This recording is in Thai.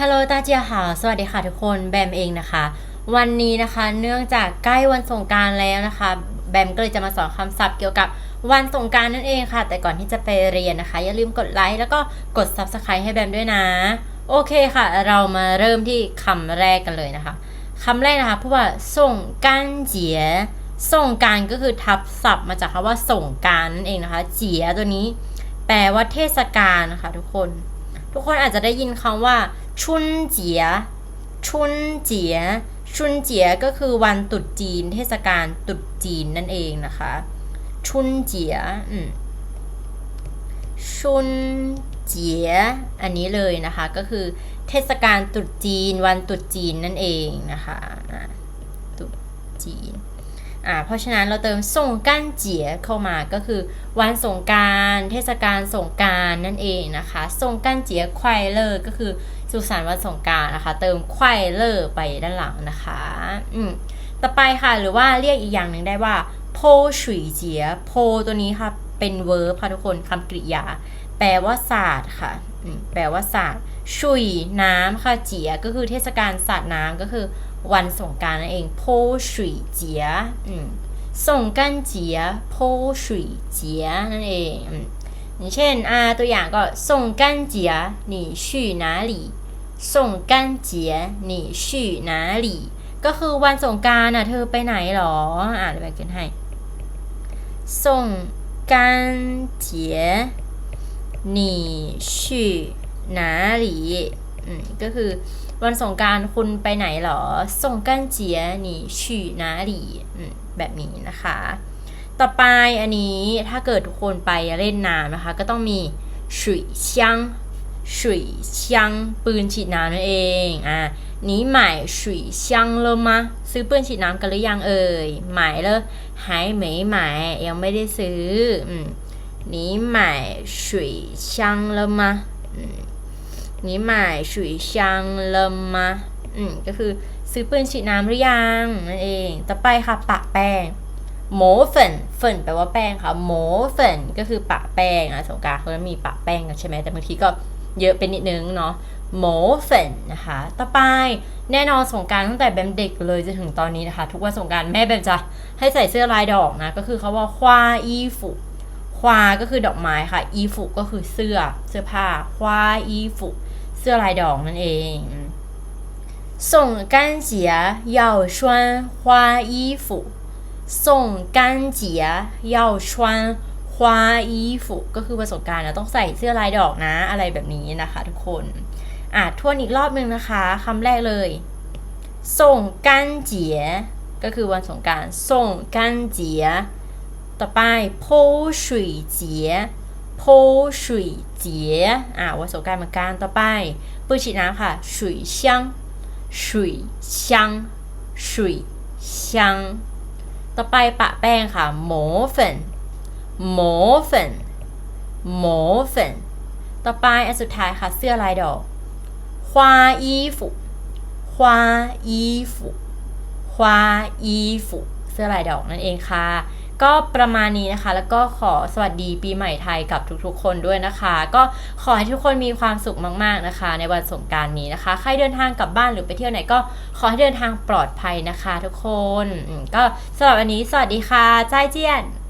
ฮัลโหลตาเจียค่ะ สวัสดีค่ะทุกคน แบมเองนะคะ วันนี้นะคะ เนื่องจากใกล้วันสงการแล้วนะคะ แบมก็เลยจะมาสอนคำศัพท์เกี่ยวกับวันสงการนั่นเองค่ะ แต่ก่อนที่จะไปเรียนนะคะ อย่าลืมกดไลค์แล้วก็กด Subscribe ให้แบมด้วยนะ โอเคค่ะ เรามาเริ่มที่คำแรกกันเลยนะคะคำแรกนะคะพูดว่าส่งการเจียส่งการก็คือทับศัพท์มาจากคำว่าส่งการนั่นเองนะคะ เจียตัวนี้ แปลว่าเทศกาลนะคะทุกคน ทุกคนอาจจะได้ยินคำว่า ชุนเจีย ชุนเจีย ชุนเจียก็คือวันตรุษจีน เทศกาลตรุษจีนนั่นเองนะคะ ชุนเจียอืมชุนเจีย อันนี้เลยนะคะก็คือเทศกาลตรุษจีน วันตรุษจีนนั่นเองนะคะตรุษจีน อ่าเพราะฉะนั้นเราเติมส่งกั้นเจียเข้ามาก็คือ วันสงการเทศกาลสงการนั่นเองนะคะส่งกั้นเจียควายเลอร์ก็คือสุสานวันสงการนะคะ เติมควายเลอร์ไปด้านหลังนะคะอืมต่อไปค่ะหรือว่าเรียกอีกอย่างหนึ่งได้ว่าโพฉุยเจียโพตัวนี้ค่ะเป็นเวิร์บค่ะทุกคนคำกริยา แปลว่าศาสตร์ค่ะแปลว่าศาสตร์ชุยน้ำค่ะเจียก็คือเทศกาลสาดน้ำก็คือ วันสงกรารนั่นเองโพฉุยเจียอืมสงกรานต์เจียโพฉุยเจียนั่นเองอืมอย่างเช่นอ่าตัวอย่างก็สงกรานต์เจีย你去哪里สงกรานต์เจีย你去哪里ก็คือวันสงกรารน่ะเธอไปไหนหรอ อ่านไปกันให้สงกรานต์เจีย你去哪里อืม ก็คือวันสงการคุณไปไหนหรอสงการเจียนี่ฉี่นาหลีแบบนี้นะคะ ต่อไปอันนี้ถ้าเกิดทุกคนไปเล่นน้ำนะคะ ก็ต้องมีฉุยเชียงฉุยเชียงปืนฉีดน้ำนั่นเองอะนี้หมายฉุยเชียงเริ่มาซื้อปืนฉีดน้ำกันหรือยังเอ่ยหมายเลยหายไหมหมายยังไม่ได้ซื้ออืมนี้หมาฉุยเชียงเริ่มา ยฉุยชังเลมมาอืมก็คือซื้อปืนฉีดน้ำหรือยังนั่นเอง ต่อไปค่ะปะแป้งโหมเฟินเฟินแปลว่าแป้งค่ะโหมเฟินก็คือปะแป้งอะสงการเขาจะมีปะแป้งกันใช่ไหมแต่บางทีก็เยอะไปนิดนึงเนาะโหมเฟินนะคะ ต่อไปแน่นอนสงการตั้งแต่แบมเด็กเลยจนถึงตอนนี้นะคะ ทุกวันสงการแม่แบมจะให้ใส่เสื้อลายดอกนะ ก็คือเขาว่าควาอีฟุควาก็คือดอกไม้ค่ะ อีฟุก็คือเสื้อเสื้อผ้าควาอีฟุ เสื้อลายดอกนั่นเองส่ง干节要穿花衣服ส่ง干节要穿花衣服ก็คือประสบการณ์นะต้องใส่เสื้อลายดอกนะ อะไรแบบนี้นะคะทุกคนอ่ะทวนอีกรอบหนึ่งนะคะคำแรกเลยส่งกันเจียก็คือวันสงกรารส่งกันเจียต่อไปโพฉุยเจีย โพฉุยเจียอ่ะวันสงกรารเหมือนกันต่อไปปืนฉีดน้ำค่ะฉุยเชียงฉุยเชียงฉุยเชียงต่อไปปะแป้งค่ะหมเฟินหมเฟินหมเฟินต่อไปอันสุดท้ายค่ะเสื้อลายดอก花衣服花衣服花衣服เสื้อลายดอกนั่นเองค่ะ ก็ประมาณนี้นะคะ แล้วก็ขอสวัสดีปีใหม่ไทยกับทุกๆ คนด้วยนะคะ ก็ขอให้ทุกคนมีความสุขมากๆนะคะ ในวันสงการนี้นะคะ ใครเดินทางกลับบ้านหรือไปเที่ยวไหนก็ขอให้เดินทางปลอดภัยนะคะ ทุกคนก็สำหรับวันนี้สวัสดีค่ะจ้ายเจียน